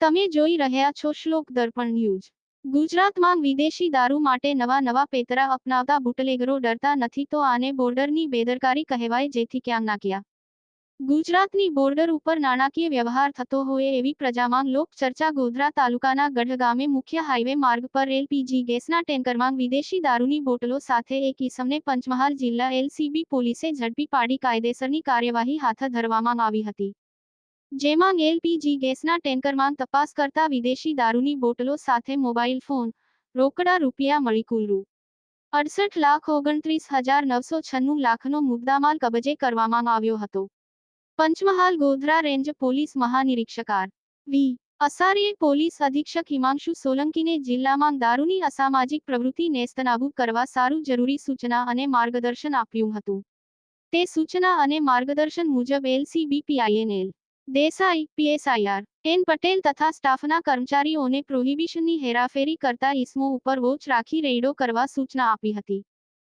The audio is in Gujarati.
તમે જોઈ રહ્યા છો શ્લોક દર્પણ ન્યૂઝ. ગુજરાતમાં વિદેશી દારૂ માટે નવા નવા પેતરા અપનાવતા બુટલેગરો ડરતા નથી તો આને બોર્ડરની બેદરકારી કહેવાય જેથી ક્યાં ના ગુજરાતની બોર્ડર ઉપર નાણાકીય વ્યવહાર થતો હોય એવી પ્રજામાં લોક ચર્ચા ગોધરા તાલુકાના ગઢ ગામે મુખ્ય હાઈવે માર્ગ પર એલપીજી ગેસના ટેન્કરમાં વિદેશી દારૂની બોટલો સાથે એક ઈસમને પંચમહાલ જિલ્લા એલસીબી પોલીસે ઝડપી પાડી કાયદેસરની કાર્યવાહી હાથ ધરવામાં આવી હતી. જેમાં એલપીજી ગેસના ટેન્કરમાં તપાસ કરતા વિદેશી દારૂની બોટલો સાથે મોબાઈલ ફોન, રોકડા રૂપિયા મળી કુલ રૂ અડસઠ લાખ ઓગણત્રીસ હજાર નવસો છન્નું લાખનો મુદ્દામાલ કબજે કરવામાં આવ્યો હતો. પંચમહાલ ગોધરા રેન્જ પોલીસ મહાનિરીક્ષકાર. વી. અસારીએ પોલીસ અધિક્ષક હિમાંશુ સોલંકીને જિલ્લામાં દારૂની અસામાજિક પ્રવૃત્તિ નેસ્તનાબૂદ કરવા સારું જરૂરી સૂચના અને માર્ગદર્શન આપ્યું હતું. તે સૂચના અને માર્ગદર્શન મુજબ LCB, PI N L Desai, PSI R. N Patel તથા સ્ટાફના કર્મચારીઓને પ્રોહિબિશનની હેરાફેરી કરતા ઇસમો ઉપર વોચ રાખી રેડો કરવા સૂચના આપી હતી.